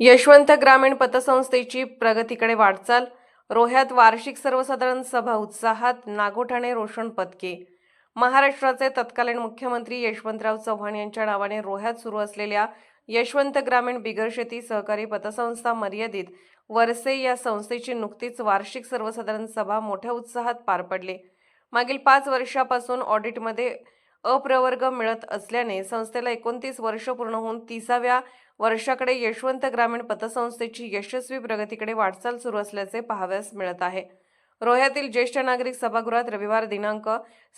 यशवंत ग्रामीण पतसंस्थेची प्रगतीकडे वाटचाल. रोह्यात वार्षिक सर्वसाधारण सभा उत्साहात नागोठाणे रोशन पदके. महाराष्ट्राचे तत्कालीन मुख्यमंत्री यशवंतराव चव्हाण यांच्या नावाने रोह्यात सुरू असलेल्या यशवंत ग्रामीण बिगर शेती सहकारी पतसंस्था मर्यादित वरसे या संस्थेची नुकतीच वार्षिक सर्वसाधारण सभा मोठ्या उत्साहात पार पडली. मागील पाच वर्षापासून ऑडिटमध्ये अप्रवर्ग मिळत असल्याने संस्थेला एकोणतीस वर्ष पूर्ण होऊन तिसाव्या वर्षाकडे यशवंत ग्रामीण पतसंस्थेची यशस्वी प्रगतीकडे वाटचाल सुरू असल्याचे पाहाव्यास मिळत आहे. रोह्यातील ज्येष्ठ नागरिक सभागृहात रविवार दिनांक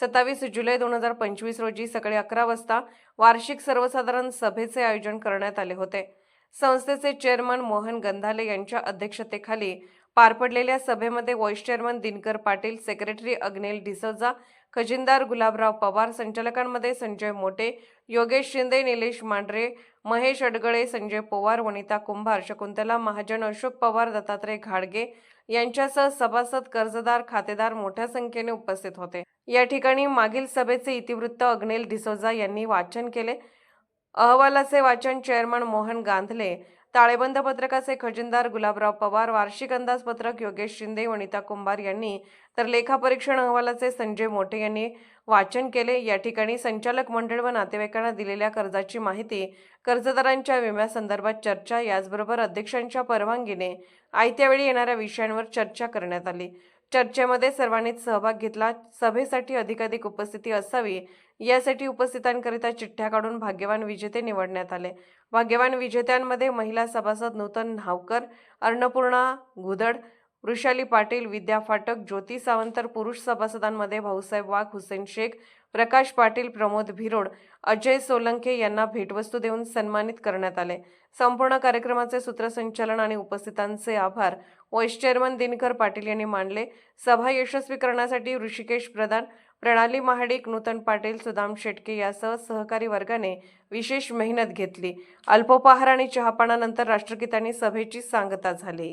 सत्तावीस जुलै दोन हजार पंचवीस रोजी सकाळी अकरा वाजता वार्षिक सर्वसाधारण सभेचे आयोजन करण्यात आले होते. संस्थेचे चेअरमन मोहन गंधाले यांच्या अध्यक्षतेखाली पार पडलेल्या सभेमध्ये vice chairman Dinkar Patil secretary Agnel D'Souza खजिनदार Gulabrao Pawar संचालकांमध्ये संजय मोटे योगेश शिंदे निलेश मांढरे महेश अडगळे संजय पवार वनिता कुंभार शकुंतला महाजन अशोक पवार दत्तात्रय घाडगे यांच्यासह सभासद कर्जदार खातेदार मोठ्या संख्येने उपस्थित होते. या ठिकाणी मागील सभेचे इतिवृत्त अग्नेल डिसोजा यांनी वाचन केले. अहवालाचे वाचन चेअरमन मोहन गांधले ताळेबंद पत्रकाचे खजिनदार गुलाबराव पवार वार्षिक अंदाजपत्रक योगेश शिंदे वनिता कुंभार यांनी तर लेखापरीक्षण अहवालाचे संजय मोठे यांनी वाचन केले. या ठिकाणी संचालक मंडळ व नातेवाईकांना दिलेल्या कर्जाची माहिती कर्जदारांच्या विम्यासंदर्भात चर्चा याचबरोबर अध्यक्षांच्या परवानगीने आयत्यावेळी येणाऱ्या विषयांवर चर्चा करण्यात आली. चर्चेमध्ये सर्वांनीच सहभाग घेतला. सभेसाठी अधिकाधिक उपस्थिती असावी यासाठी उपस्थितांकरिता चिठ्ठ्या काढून भाग्यवान विजेते निवडण्यात आले. भाग्यवान विजेत्यांमध्ये महिला सभासद नूतन न्हावकर अन्नपूर्णा गुदड वृषाली पाटील विद्या फाटक ज्योती सावंत तर पुरुष सभासदांमध्ये भाऊसाहेब वाघ हुसेन शेख प्रकाश पाटील प्रमोद भिरोड अजय सोलंके यांना भेटवस्तू देऊन सन्मानित करण्यात आले. संपूर्ण कार्यक्रमाचे सूत्रसंचालन आणि उपस्थितांचे आभार व्हाईस चेअरमन दिनकर पाटील यांनी मानले सभा यशस्वी करण्यासाठी ऋषिकेश प्रधान प्रणाली महाडिक नूतन पाटील सुदाम शेटके यासह सहकारी वर्गाने विशेष मेहनत घेतली. अल्पोपहार आणि चहापानानंतर राष्ट्रगीतांनी सभेची सांगता झाली.